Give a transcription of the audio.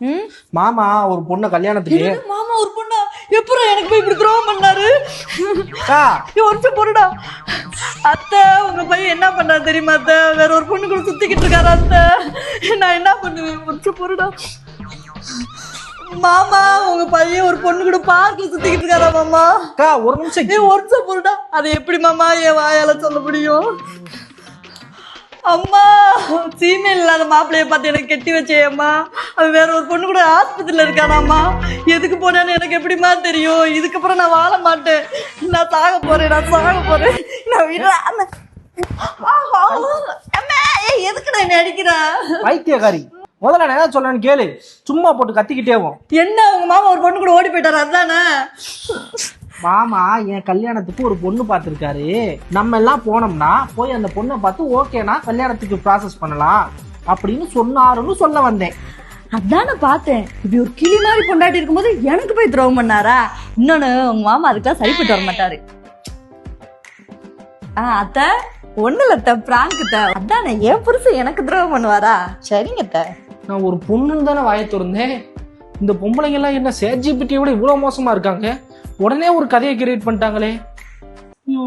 ம்? மாமா ஒரு பொண்ணை கல்யாணத்துக்கு. மாமா ஒரு பொண்ணா? எப்பறம் எனக்கு போய் இப்படி துரோகம் பண்ணாரு? அக்கா ஏய், ஒரு நிமிஷம் பொருடா அத்தை உங்க பையன் என்ன பண்ணாரு தெரியுமா அத்தை? வேற ஒரு பொண்ணு கூட சுத்திக்கிட்டு இருக்காரு அத்தை. நான் என்ன பண்ணுவேன்? ஒரு நிமிஷம் பொருடா மாமா உங்க பையன் ஒரு பொண்ணு கூட பார்க்கல சுத்திக்கிட்டு இருக்காரா மாமா? ஒரு நிமிஷம். ஒரு நிமிஷம் பொருடா அதை எப்படி மாமா என் வாயால சொல்ல முடியும்? அம்மா சீமை இல்லாத மாப்பிள்ளைய பார்த்து எனக்கு கெட்டி வச்சேம்மா அவன் வேற ஒரு பொண்ணு கூட ஆஸ்பத்திரியில் இருக்கானாம்மா. எதுக்கு போனான்னு எனக்கு எப்படிம்மா தெரியும்? இதுக்கப்புறம் நான் வாழ மாட்டேன். நான் சாக போறேன் நான் சாக போறேன். நான் விடுறேன் எதுக்கு நான் அடிக்கிற? பைத்தியக்காரி. முதல்ல என்ன சொல்றேன்னு கேளு. சும்மா போட்டு கத்திக்கிட்டேவும் என்ன உங்க மாமா ஒரு பொண்ணு கூட ஓடி போயிட்டாரு அதானே? மாமா என் கல்யாணத்துக்கு ஒரு பொண்ணு பார்த்துருக்காரு. நம்ம எல்லாம் போனோம்னா போய் அந்த பொண்ணை பார்த்து ஓகேனா கல்யாணத்துக்கு ப்ராசஸ் பண்ணலாம். அப்படின்னு சொன்னாருன்னு சொல்ல வந்தேன். அதானே பார்த்தேன். இப்படி ஒரு கிளி மாதிரி பொண்டாட்டி இருக்கும்போது எனக்கு போய் துரோகம் பண்ணாரா? இன்னொன்னு உங்க மாமா அதுக்கெல்லாம் சரிப்பட்டு வர மாட்டாரு. ஆ அத்தை ஒண்ணு இல்ல அத்தை. பிராங்க் அதானே என் புருஷன் எனக்கு துரோகம் பண்ணுவாரா? சரிங்க அத்தை. நான் ஒரு பொண்ணுன்னு தானே வாயை திறந்தேன். இந்த பொம்பளைங்க எல்லாம் என்ன சேட்ஜிபிட்டியை விட இவ்வளவு மோசமா இருக்காங்க? உடனே ஒரு கதையை கிரியேட் பண்ணிட்டாங்களே. ஐயோ.